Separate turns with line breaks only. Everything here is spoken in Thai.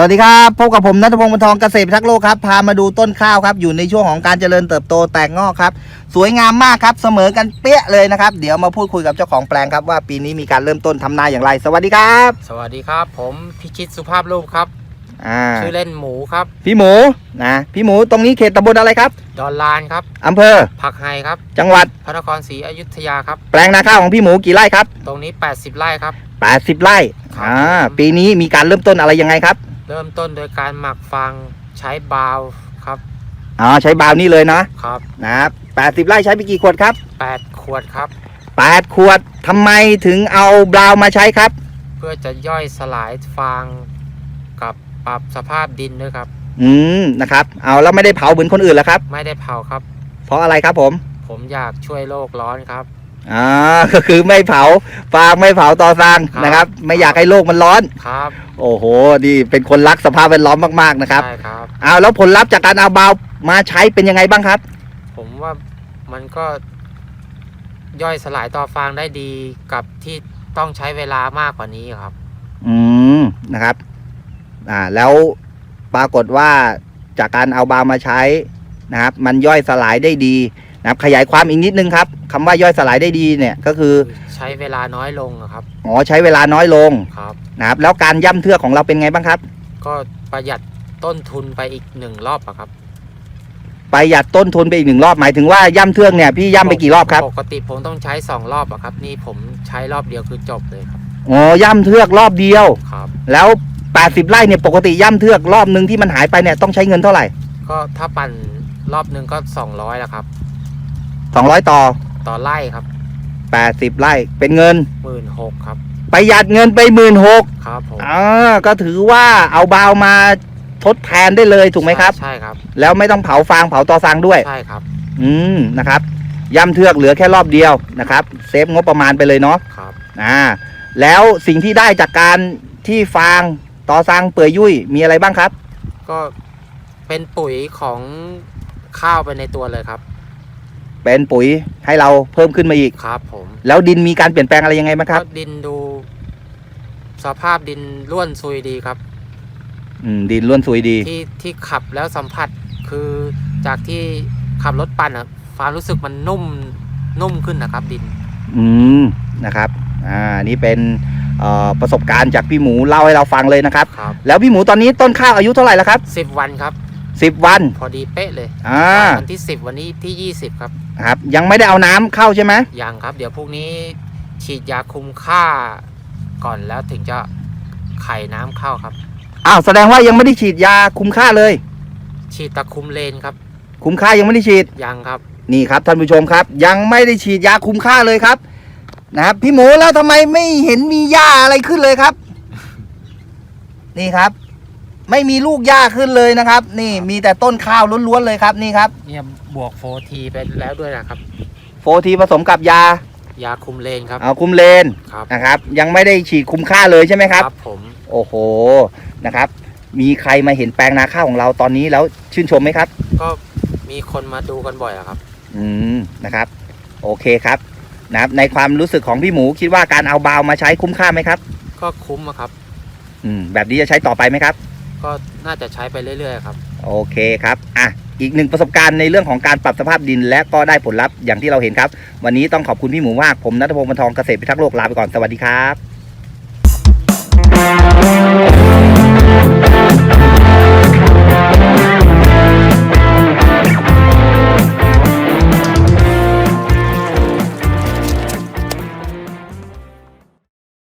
สวัสดีครับพบกับผมนัทพงศ์บรรทองเกษตรพิทักษ์โลกครับพามาดูต้นข้าวครับ อยู่ในช่วงของการเจริญเติบโตแตกงอกครับ สวยงามมากครับเสมอกันเปี้ยเลยนะครับ เดี๋ยวมาพูดคุยกับเจ้าของแปลงครับว่าปีนี้มีการเริ่มต้นทำนาอย่างไร สวัสดีครับ
สวัสดีครับ ผมพิชิตสุภาพรูปครับ
อ่า
ชื่อเล่นหมูครับ
พี่หมูนะพี่หมูตรงนี้เขตตำบลอะไรครับ
ดอนลานครับ
อำเภอ
ผักไฮครับ
จังหวัด
พระนครศรีอยุธยาครับ
แปลงนาข้าวของพี่หมูกี่ไร่ครับ
ตรงนี้ 80 ไร่ครับ
80 ไร่
ครับ
อ่าปีนี้มีการเริ่มต้นอะไรยังไงครับ
เริ่มต้นโดยการหมักฟางใช้บาวครับ
อ๋อใช้บาวนี่เลยนะครับนะครับ80ไร่ใช้ไปกี่ขวดครับ
8ขวดครับ
8ขวดทำไมถึงเอาบราวน์มาใช้ครับ
เพื่อจะย่อยสลายฟางกับปรับสภาพดินด้วยครับ
อืมนะครับ เอาแล้วไม่ได้เผาเหมือนคนอื่นเหรอครับ
ไม่ได้เผาครับ
เพราะอะไรครับผม
ผมอยากช่วยโลกร้อนครับ
อ่าก็คือไม่เผาฟางไม่เผาตอซาง
ครับ
นะครับ ไม่อยากให้โลกมันร้อน
ครับ
โอ้โหนี่เป็นคนรักสภาพแวดล้อมมากๆนะครับ
ใช่ครับ
เอาแล้วผลลัพธ์จากการเอาบราวน์มาใช้เป็นยังไงบ้างครับ
ผมว่ามันก็ย่อยสลายต่อฟางได้ดีกับที่ต้องใช้เวลามากกว่านี้ครับ
อืมนะครับ อ่า แล้วปรากฏว่าจากการเอาบราวน์มาใช้นะครับ มันย่อยสลายได้ดี นะครับขยายความอีกนิดนึงครับคำว่าย่อยสลายได้ดีเนี่ยก็คือ
ใช้เวลาน้อยลงอะครับ
อ๋อใช้เวลาน้อยลง
ครับ
นะครับ แล้วการย่ำเทือกของเราเป็นไงบ้างครับ
ก็ประหยัดต้นทุนไปอีกหนึ่งรอบอะครับ
ประหยัดต้นทุนไปอีกหนึ่งรอบหมายถึงว่าย่ำเทือกเนี่ยพี่ย่ำไปกี่รอบครับ
ปกติผมต้องใช้สองรอบอะครับ นี่ผมใช้รอบเดียวคือจบเลยครับ
อ๋อย่ำเทือกรอบเดียว
ครับ
แล้ว 80 ไร่เนี่ยปกติย่ำเทือกรอบหนึ่งที่มันหายไปเนี่ยต้องใช้เงินเท่าไหร่
ก็ถ้าปั่นรอบหนึ่งก็สองร้อยแล้วครับ
200ต่อ
ต่อไร่ครับ
80ไร่เป็นเงิน
หมื่นหกครับ
ประหยัดเงินไปหมื่นหก
ครับผม
อ่าก็ถือว่าเอาบาวมาทดแทนได้เลยถูกไหมครับ
ใช่ครับ
แล้วไม่ต้องเผาฟางเผาตอซางด้วย
ใช่ครับ
อืมนะครับย่ำเทือกเหลือแค่รอบเดียวนะครับ เซฟงบประมาณไปเลยเนาะ
ครับ
อ่าแล้วสิ่งที่ได้จากการที่ฟางตอซางเปื่อยยุ่ยมีอะไรบ้างครับ
ก็เป็นปุ๋ยของข้าวไปในตัวเลยครับ
เป็นปุ๋ยให้เราเพิ่มขึ้นมาอีก
ครับผม
แล้วดินมีการเปลี่ยนแปลงอะไรยังไงไหมครับ
ก็ดินดู สภาพดินร่วนซุยดีครับ
อืม ดินล้วนซุยดี
ที่ที่ขับแล้วสัมผัสคือจากที่ขับรถปั่นอะความรู้สึกมันนุ่มนุ่มขึ้นนะครับ ดิน
อืมนะครับ อ่านี่เป็นเอ่อประสบการณ์จากพี่หมูเล่าให้เราฟังเลยนะครับ
ครับ
แล้วพี่หมูตอนนี้ต้นข้าวอายุเท่าไหร่แล้วครับ
สิบวันครับ
สิบวัน
พอดีเป๊ะเลย
อ่า
วันที่สิบวันนี้ที่ยี่สิบครับ
ครับ ยังไม่ได้เอาน้ำเข้าใช่ไหม
ยังครับ เดี๋ยวพรุ่งนี้ฉีดยาคุมค่าก่อนแล้วถึงจะไข่น้ำเข้าครับ
อ้าวแสดงว่ายังไม่ได้ฉีดยาคุมค่าเลย
ฉีดตะคุมเลนครับ
คุมค่ายังไม่ได้ฉีด
ยังครับ
นี่ครับท่านผู้ชมครับ ยังไม่ได้ฉีดยาคุมค่าเลยครับ นะครับ พี่หมูแล้วทำไมไม่เห็นมีหญ้าอะไรขึ้นเลยครับ นี่ครับ ไม่มีลูกหญ้าขึ้นเลยนะครับ นี่มีแต่ต้นข้าวล้วนๆเลยครับนี่ครับ
เนี่ยบวกโฟทีไปแล้วด้วยนะครับ
โฟทีผสมกับยายา
คุมเลนครับ
เอาคุมเลน
ครับ
นะครับ ยังไม่ได้ฉีดคุมค่าเลยใช่ไหมครับ
ผม
โอ้โหนะครับ มีใครมาเห็นแปลงนาข้าวของเราตอนนี้แล้วชื่นชมไหมครับ
ก็มีคนมาดูกันบ่อยอะครับ
อืมนะครับ โอเคครับนะครับ ในความรู้สึกของพี่หมูคิดว่าการเอาบาวมาใช้คุ้มค่าไหมครับ
ก็คุ้มอะครับ
อืมแบบนี้จะใช้ต่อไปไหมครับ
ก็น่าจะใช้ไปเรื่อยๆครับ
โอเคครับอะอีกหนึ่งประสบการณ์ในเรื่องของการปรับสภาพดินและก็ได้ผลลัพธ์อย่างที่เราเห็นครับ วันนี้ต้องขอบคุณพี่หมูมาก ผมนัทพงศ์บรรทองเกษตรพิทักษ์โลกลาไปก่อนสวัสดีครับ